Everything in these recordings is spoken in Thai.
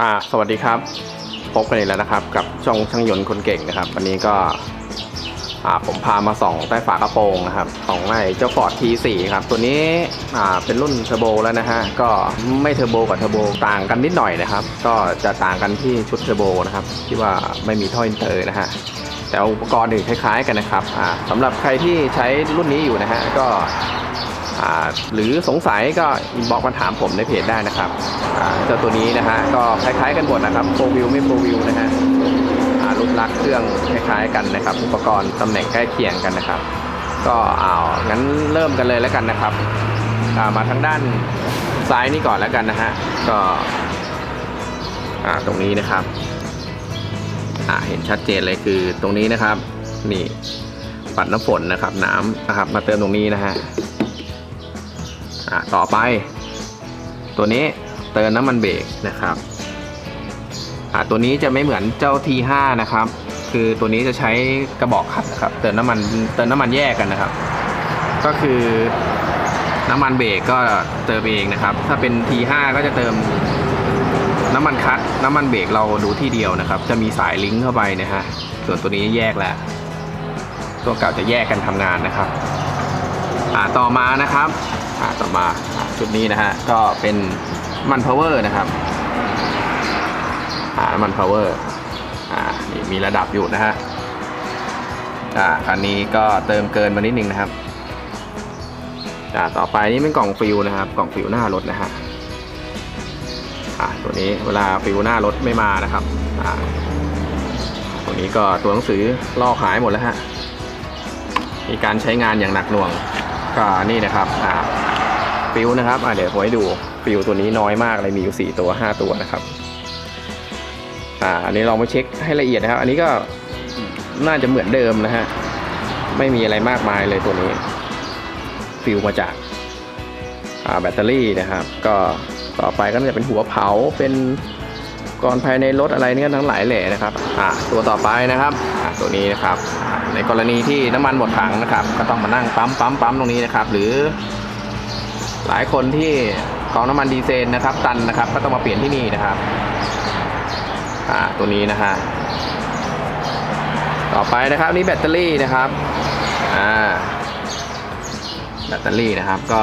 อ่าสวัสดีครับ พบกันอีกแล้วนะครับ กับช่องช่างยนต์คนเก่งนะครับ วันนี้ก็อ่าผมพามาส่องใต้ฝากระโปรงนะครับของไอ้เจ้า Ford T4 ครับ ตัวนี้อ่าเป็นรุ่นเทอร์โบแล้วนะฮะก็ไม่เทอร์โบกับเทอร์โบต่างกันนิดหน่อยนะครับ ก็จะต่างกันที่ชุดเทอร์โบนะครับ ที่ว่าไม่มีท่ออินเตอร์นะฮะแต่อุปกรณ์อื่นคล้ายๆกันนะครับอ่าสำหรับใครที่ใช้รุ่นนี้อยู่นะฮะก็ หรือสงสัยก็อินบ็อกมาถามผมในเพจได้นะครับเจ้าตัวนี้นะฮะก็คล้ายๆกันหมดนะครับโฟวิวไม่โฟวิวนะฮะรูปลักษณ์เครื่องคล้ายๆกันนะครับ อุปกรณ์ตำแหน่งใกล้เคียงกันนะครับ ก็เอางั้นเริ่มกันเลยแล้วกันนะครับามาทางด้านซ้ายนี่ก่อนแล้วกันนะฮะก็ตรงนี้นะครับเห็นชัดเจนเลยคือตรงนี้นะครับ นี่ปัดน้ำฝนนะครับน้ำนะครับ มาเติมตรงนี้นะฮะ อะต่อไป ตัวนี้เติมน้ำมันเบรกนะครับอะตัวนี้จะไม่เหมือนเจ้า T5 นะครับ คือตัวนี้จะใช้กระบอกขัดนะครับ เติมน้ำมันเติมน้ำมันแยกกันนะครับ ก็คือน้ำมันเบรกก็เติมเองนะครับ ถ้าเป็น T5 ก็จะเติมน้ำมันคัดน้ำมันเบรกเราดูที่เดียวนะครับ จะมีสายลิงก์เข้าไปนะฮะส่วนตัวนี้แยกแล้วตัวเก่าจะแยกกันทำงานนะครับ อ่าต่อมานะครับอ่าต่อมาอ่าชุดนี้นะฮะก็เป็นมันพาวเวอร์นะครับอ่ามันพาวเวอร์อ่านี่มีระดับอยู่นะฮะอ่าคันนี้ก็เติมเกินมานิดนึงนะครับอ่าต่อไปนี่เป็นกล่องฟิวนะครับ กล่องฟิวหน้ารถนะฮะอ่าตัวนี้เวลาฟิวหน้ารถไม่มานะครับอ่าตัวนี้ก็ตัวหนังสือลอกหายหมดแล้วฮะมีการใช้งานอย่างหนักหน่วง ก็นี่นะครับอ่าฟิวนะครับอ่าเดี๋ยวผมให้ดูฟิวตัวนี้น้อยมากเลยมีอยู่ 4 ตัว 5 ตัวนะครับอ่าอันนี้ลองมาเช็คให้ละเอียดนะครับ อันนี้ก็น่าจะเหมือนเดิมนะฮะไม่มีอะไรมากมายเลยตัวนี้ฟิวมาจากอ่าแบตเตอรี่นะครับ ก็ต่อไปก็จะเป็นหัวเผาเป็นก่อนภายในรถอะไรเนี่ยทั้งหลายแหล่นะครับอ่าตัวต่อไปนะครับอ่าตัวนี้นะครับอ่า ในกรณีที่น้ำมันหมดถังนะครับ ก็ต้องมานั่งปั๊มปั๊มปั๊มตรงนี้นะครับ หรือ หลายคนที่กองน้ำมันดีเซลนะครับ ตันนะครับ ก็ต้องมาเปลี่ยนที่นี่นะครับอ่าตัวนี้นะฮะต่อไปนะครับนี่แบตเตอรี่นะครับอ่าแบตเตอรี่นะครับก็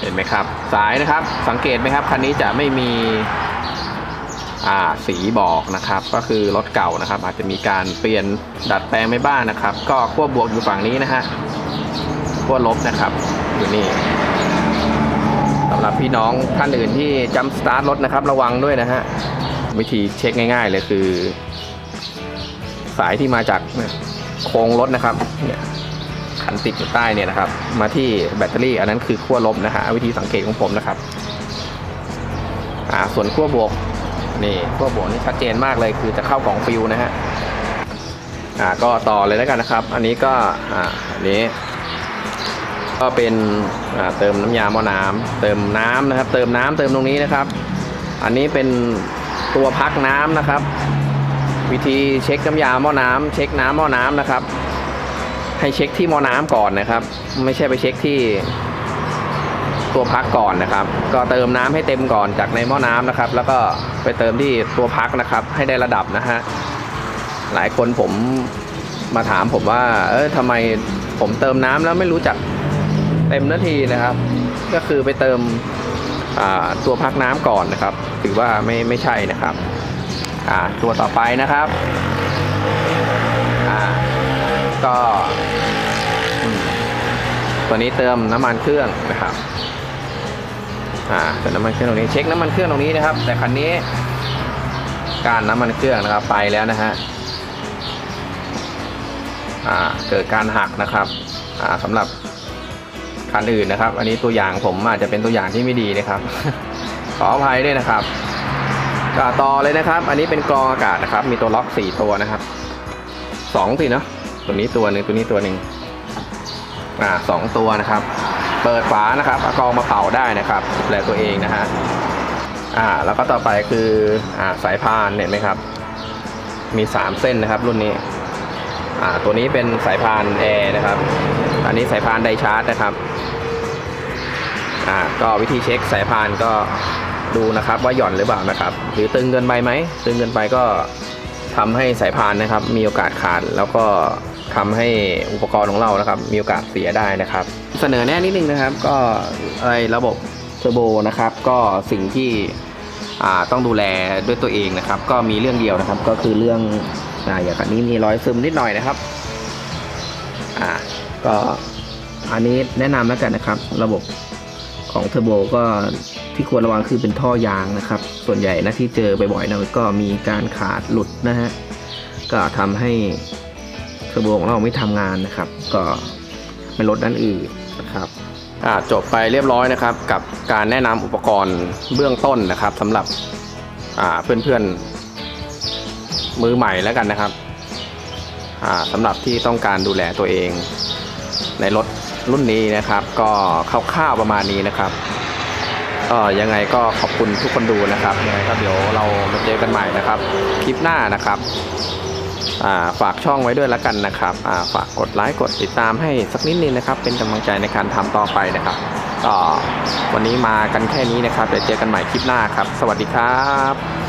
เห็นไหมครับ สายนะครับ สังเกตไหมครับคันนี้จะไม่มี สีบอกนะครับ ก็คือรถเก่านะครับ อาจจะมีการเปลี่ยนดัดแปลงไม่บ้างนะครับ ก็ขั้วบวกอยู่ฝั่งนี้นะฮะขั้วลบนะครับอยู่นี่สำหรับพี่น้องท่านอื่นที่จำสตาร์ทรถนะครับ ระวังด้วยนะฮะวิธีเช็คง่าย ๆ เลยคือ สายที่มาจากโครงรถนะครับเนี่ยขันติดอยู่ใต้เนี่ยนะครับ มาที่แบตเตอรี่อันนั้นคือขั้วลบนะฮะวิธีสังเกตของผมนะครับ อ่าส่วนขั้วบวก นี่ขั้วบวกนี่ชัดเจนมากเลยคือจะเข้ากล่องฟิวนะฮะอ่าก็ต่อเลยแล้วกันนะครับ อันนี้ก็อ่าอันนี้ ก็เป็นอ่าเติมน้ำยาหม้อน้ำเติมน้ำนะครับ เติมน้ำเติมตรงนี้นะครับ อันนี้เป็นตัวพักน้ำนะครับ วิธีเช็คน้ำยาหม้อน้ำเช็คน้ำหม้อน้ำนะครับ ให้เช็คที่หม้อน้ำก่อนนะครับ ไม่ใช่ไปเช็คที่ ตัวพักก่อนนะครับ ก็เติมน้ำให้เต็มก่อนจากในหม้อน้ำนะครับ แล้วก็ไปเติมที่ตัวพักนะครับ ให้ได้ระดับนะฮะหลายคนผมมาถามผมว่า เออทำไมผมเติมน้ำแล้วไม่รู้จักเต็มนาทีนะครับ ก็คือไปเติมอ่าตัวพักน้ำก่อนนะครับ ถือว่าไม่ไม่ใช่นะครับอ่าตัวต่อไปนะครับอ่าก็ตัวนี้เติมน้ำมันเครื่องนะครับ อ่าเติมน้ำมันเครื่องตรงนี้เช็คน้ำมันเครื่องตรงนี้นะครับ แต่คันนี้ การน้ำมันเครื่องนะครับไปแล้วนะฮะอ่าเกิดการหักนะครับอ่าสำหรับคันอื่นนะครับ อันนี้ตัวอย่างผมอาจจะเป็นตัวอย่างที่ไม่ดีนะครับ ขออภัยด้วยนะครับก็ต่อเลยนะครับ อันนี้เป็นกรองอากาศนะครับ มีตัวล็อกสี่ตัวนะครับสองสิเนาะตัวนี้ตัวหนึ่งตัวนี้ตัวหนึ่งอ่าสองตัวนะครับ เปิดฝานะครับเอากรองมาเป่าได้นะครับดูแลตัวเองนะฮะอ่าแล้วก็ต่อไปคืออ่าสายพานเห็นไหมครับ มีสามเส้นนะครับรุ่นนี้อ่าตัวนี้เป็นสายพานแอร์นะครับ อันนี้สายพานไดชาร์จนะครับอ่าก็วิธีเช็คสายพานก็ดูนะครับว่าหย่อนหรือเปล่านะครับ หรือตึงเกินไปไหมตึงเกินไปก็ทำให้สายพานนะครับ มีโอกาสขาดแล้วก็ ทำให้อุปกรณ์ของเรานะครับ มีโอกาสเสียได้นะครับ เสนอแน่นิดนึงนะครับ ก็ไอระบบเทอร์โบนะครับ ก็สิ่งที่ต้องดูแลด้วยตัวเองนะครับ ก็มีเรื่องเดียวนะครับ ก็คือเรื่องออย่างคันนี้มีรอยซึมนิดหน่อยนะครับอ่าก็อันนี้แนะนำแล้วกันนะครับ ระบบของเทอร์โบก็ที่ควรระวังคือเป็นท่อยางนะครับ ส่วนใหญ่นะที่เจอบ่อยๆนะก็มีการขาดหลุดนะฮะก็ทำให้ เทอร์โบของเราไม่ทำงานนะครับ ก็ไม่ลดด้านอื่นนะครับจบไปเรียบร้อยนะครับ กับการแนะนำอุปกรณ์เบื้องต้นนะครับสำหรับเพื่อนๆมือใหม่แล้วกันนะครับอ่าสำหรับที่ต้องการดูแลตัวเอง ในรถรุ่นนี้นะครับ ก็คร่าวๆประมาณนี้นะครับก็ยังไงก็ขอบคุณทุกคนดูนะครับยังไงก็เดี๋ยวเรามาเจอกันใหม่นะครับ คลิปหน้านะครับ ฝากช่องไว้ด้วยแล้วกันนะครับาฝากกดไลค์กดติดตามให้สักนิดนึงนะครับ เป็นกำลังใจในการทำต่อไปนะครับก็วันนี้มากันแค่นี้นะครับเดี๋ยวเจอกันใหม่คลิปหน้าครับ สวัสดีครับ